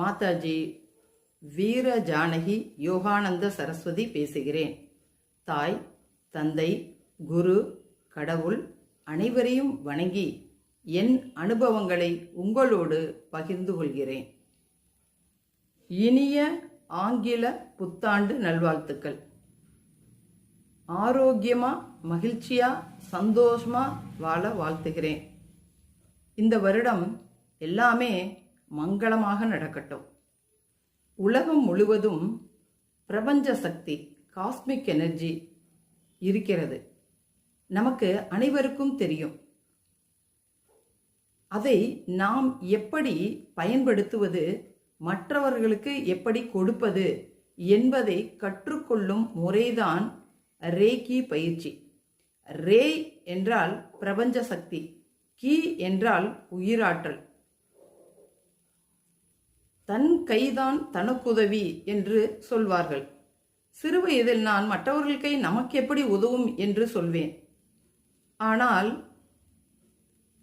மாதாஜி வீர ஜானகி யோகானந்த சரஸ்வதி பேசுகிறேன். தாய் தந்தை குரு கடவுள் அனைவரையும் வணங்கி என் அனுபவங்களை உங்களோடு பகிர்ந்து கொள்கிறேன். இனிய ஆங்கில புத்தாண்டு நல்வாழ்த்துக்கள். ஆரோக்கியமா மகிழ்ச்சியா சந்தோஷமா வாழ வாழ்த்துகிறேன். இந்த வருடம் எல்லாமே மங்களமாக நடக்கட்டும். உலகம் முழுவதும் பிரபஞ்ச சக்தி காஸ்மிக் எனர்ஜி இருக்கிறது. நமக்கு அனைவருக்கும் தெரியும். அதை நாம் எப்படி பயன்படுத்துவது மற்றவர்களுக்கு எப்படி கொடுப்பது என்பதை கற்றுக்கொள்ளும் முறைதான் ரேகி பயிற்சி. ரே என்றால் பிரபஞ்ச சக்தி கி என்றால் உயிராற்றல். தன் கைதான் தனக்குதவி என்று சொல்வார்கள். சிறுவயதில் நான் மற்றவர்கள் கை நமக்கு எப்படி உதவும் என்று சொல்வேன். ஆனால்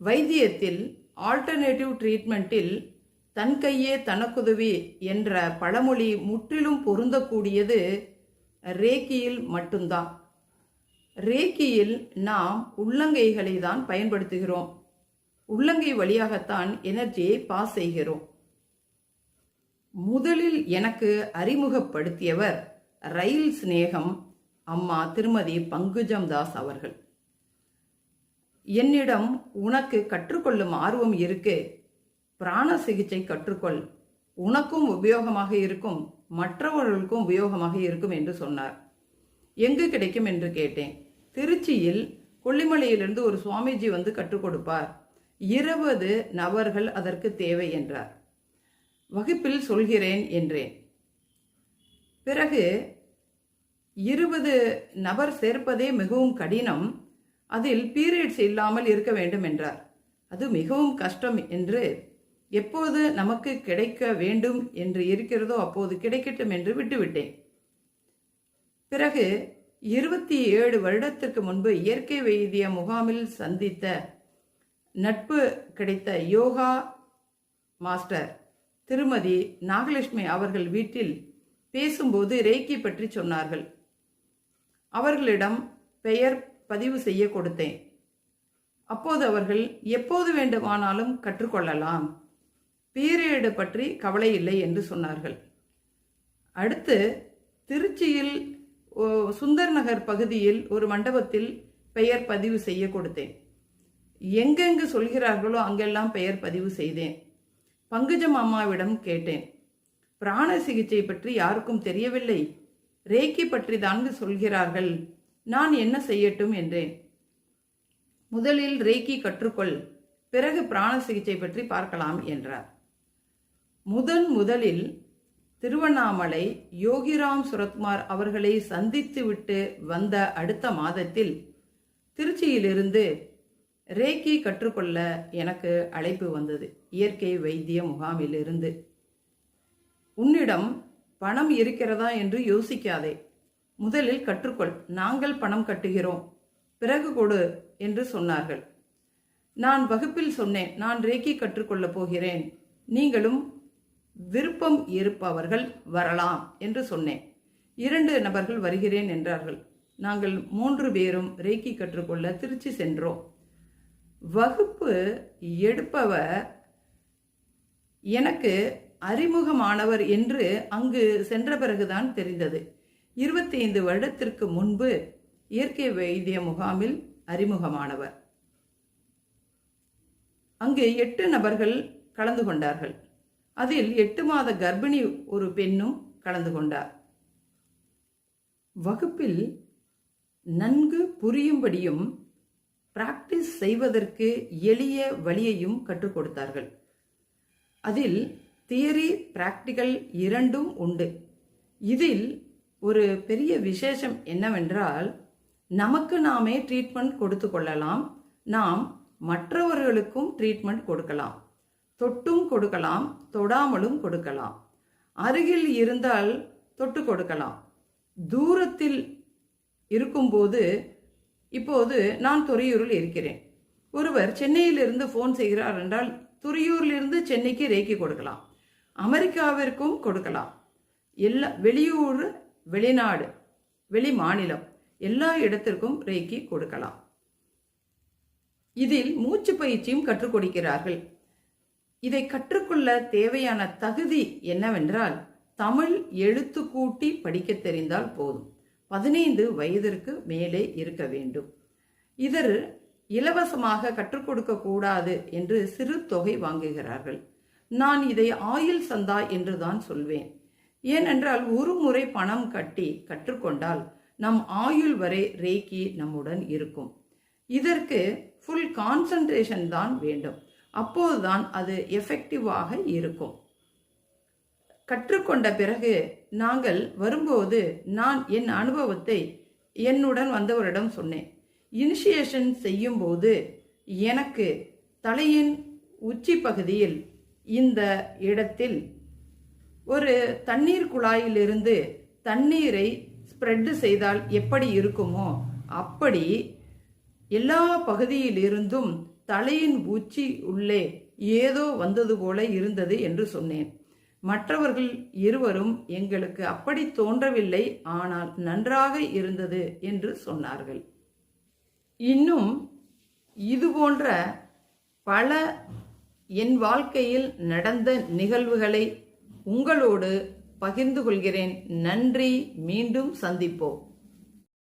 வைத்தியத்தில் ஆல்டர்னேட்டிவ் ட்ரீட்மெண்ட்டில் தன் கையே தனக்குதவி என்ற பழமொழி முற்றிலும் பொருந்தக்கூடியது ரேக்கியில் மட்டும்தான். ரேக்கியில் நாம் உள்ளங்கைகளை தான் பயன்படுத்துகிறோம். உள்ளங்கை வழியாகத்தான் எனர்ஜியை பாஸ் செய்கிறோம். முதலில் எனக்கு அறிமுகப்படுத்தியவர் ரயில் சிநேகம் அம்மா திருமதி பங்குஜம் தாஸ் அவர்கள். என்னிடம் உனக்கு கற்றுக்கொள்ளும் ஆர்வம் இருக்கு. பிராண சிகிச்சை கற்றுக்கொள். உனக்கும் உபயோகமாக இருக்கும். மற்றவர்களுக்கும் உபயோகமாக இருக்கும் என்று சொன்னார். எங்கு கிடைக்கும் என்று கேட்டேன். திருச்சியில் கொல்லிமலையிலிருந்து ஒரு சுவாமிஜி வந்து கற்றுக் கொடுப்பார். இருபது நபர்கள் அதற்கு தேவை என்றார். வகுப்பில் சொல்கிறேன் என்றேன். பிறகு இருபது நபர் சேர்ப்பதே மிகவும் கடினம். அதில் பீரியட்ஸ் இல்லாமல் இருக்க வேண்டும் என்றார். அது மிகவும் கஷ்டம் என்று எப்போது நமக்கு கிடைக்க வேண்டும் என்று இருக்கிறதோ அப்போது கிடைக்கட்டும் என்று விட்டுவிட்டேன். பிறகு இருபத்தி ஏழு வருடத்திற்கு முன்பு இயற்கை வைத்திய முகாமில் சந்தித்த நட்பு கிடைத்த யோகா மாஸ்டர் திருமதி நாகலட்சுமி அவர்கள் வீட்டில் பேசும்போது ரேக்கி பற்றி சொன்னார்கள். அவர்களிடம் பெயர் பதிவு செய்ய கொடுத்தேன். அப்போது அவர்கள் எப்போது வேண்டுமானாலும் கற்றுக்கொள்ளலாம். பீரியடு பற்றி கவலை இல்லை என்று சொன்னார்கள். அடுத்து திருச்சியில் ஓ, சுந்தர் நகர் பகுதியில் ஒரு மண்டபத்தில் பெயர் பதிவு செய்ய கொடுத்தேன். எங்கெங்கு சொல்கிறார்களோ அங்கெல்லாம் பெயர் பதிவு செய்தேன். பங்குஜம் அம்மாவிடம் கேட்டேன். பிராண சிகிச்சை பற்றி யாருக்கும் தெரியவில்லை. ரேக்கி பற்றி தான் சொல்கிறார்கள். நான் என்ன செய்யட்டும் என்றேன். முதலில் ரேக்கி கற்றுக்கொள். பிறகு பிராண சிகிச்சை பற்றி பார்க்கலாம் என்றார். முதன் முதலில் திருவண்ணாமலை யோகிராம் சுரத்குமார் அவர்களை சந்தித்துவிட்டு வந்த அடுத்த மாதத்தில் திருச்சியிலிருந்து ரேக்கி கற்றுக்கொள்ள எனக்கு அழைப்பு வந்தது. இயற்கை வைத்திய முகாமிலிருந்து. உன்னிடம் பணம் இருக்கிறதா என்று யோசிக்காதே. முதலில் கற்றுக்கொள். நாங்கள் பணம் கட்டுகிறோம். பிறகு கொடு என்று சொன்னார்கள். நான் வகுப்பில் சொன்னேன். நான் ரேக்கி கற்றுக்கொள்ளப் போகிறேன். நீங்களும் விருப்பம் இருப்பவர்கள் வரலாம் என்று சொன்னேன். இரண்டு நபர்கள் வருகிறேன் என்றார்கள். நாங்கள் மூன்று பேரும் ரேக்கி கற்றுக்கொள்ள திருச்சி சென்றோம். வகுப்பு எடுப்பவர் எனக்கு அறிமுகமானவர் என்று அங்கு சென்ற பிறகுதான் தெரிந்தது. இருபத்தி ஐந்து வருடத்திற்கு முன்பு இயற்கை வைத்திய முகாமில் அறிமுகமானவர். அங்கு எட்டு நபர்கள் கலந்து கொண்டார்கள். அதில் எட்டு மாத கர்ப்பிணி ஒரு பெண்ணும் கலந்து கொண்டார். வகுப்பில் நன்கு புரியும்படியும் பிராக்டிஸ் செய்வதற்கு எளிய வழியையும் கற்றுக் கொடுத்தார்கள். அதில் தியரி பிராக்டிக்கல் இரண்டும் உண்டு. இதில் ஒரு பெரிய விசேஷம் என்னவென்றால் நமக்கு நாமே ட்ரீட்மெண்ட் கொடுத்து கொள்ளலாம். நாம் மற்றவர்களுக்கும் ட்ரீட்மெண்ட் கொடுக்கலாம். தொட்டும் கொடுக்கலாம் தொடாமலும் கொடுக்கலாம். அருகில் இருந்தால் தொட்டு கொடுக்கலாம். தூரத்தில் இருக்கும்போது இப்போது நான் துறையூரில் இருக்கிறேன். ஒருவர் சென்னையிலிருந்து ஃபோன் செய்கிறார் என்றால் துறையூரிலிருந்து சென்னைக்கு ரேக்கி கொடுக்கலாம். அமெரிக்காவிற்கும் கொடுக்கலாம். எல்லா வெளியூர் வெளிநாடு வெளி மாநிலம் எல்லா இடத்திற்கும் ரேக்கி கொடுக்கலாம். இதில் மூச்சு பயிற்சியும் கற்றுக் கொடுக்கிறார்கள். இதை கற்றுக்கொள்ள தேவையான தகுதி என்னவென்றால் தமிழ் எழுத்து கூட்டி படிக்க தெரிந்தால் போதும். பதினைந்து வயதிற்கு மேலே இருக்க வேண்டும். இதர் இலவசமாக கற்றுக் கொடுக்க கூடாது என்று சிறு தொகை வாங்குகிறார்கள். நான் இதை ஆயுள் சந்தா என்றுதான் சொல்வேன். ஏனென்றால் ஒரு முறை பணம் கட்டி கற்றுக்கொண்டால் நம் ஆயுள் வரை ரேக்கி நம்முடன் இருக்கும். இதற்கு ஃபுல் கான்சன்ட்ரேஷன் தான் வேண்டும். அப்போதுதான் அது எஃபெக்டிவாக இருக்கும். கற்றுக்கொண்ட பிறகு நாங்கள் வரும்போது நான் என் அனுபவத்தை என்னுடன் வந்தவரிடம் சொன்னேன். இனிஷியேஷன் செய்யும்போது எனக்கு தலையின் உச்சி பகுதியில் இந்த இடத்தில் ஒரு தண்ணீர் குழாயிலிருந்து தண்ணீரை ஸ்ப்ரெட் செய்தால் எப்படி இருக்குமோ அப்படி எல்லா பகுதியிலிருந்தும் தலையின் உச்சி உள்ளே ஏதோ வந்தது போல இருந்தது என்று சொன்னேன். மற்றவர்கள் இருவரும் எங்களுக்கு அப்படி தோன்றவில்லை ஆனால் நன்றாக இருந்தது என்று சொன்னார்கள். இன்னும் இது போன்ற பல என் வாழ்க்கையில் நடந்த நிகழ்வுகளை உங்களோடு பகிர்ந்து கொள்கிறேன். நன்றி. மீண்டும் சந்திப்போம்.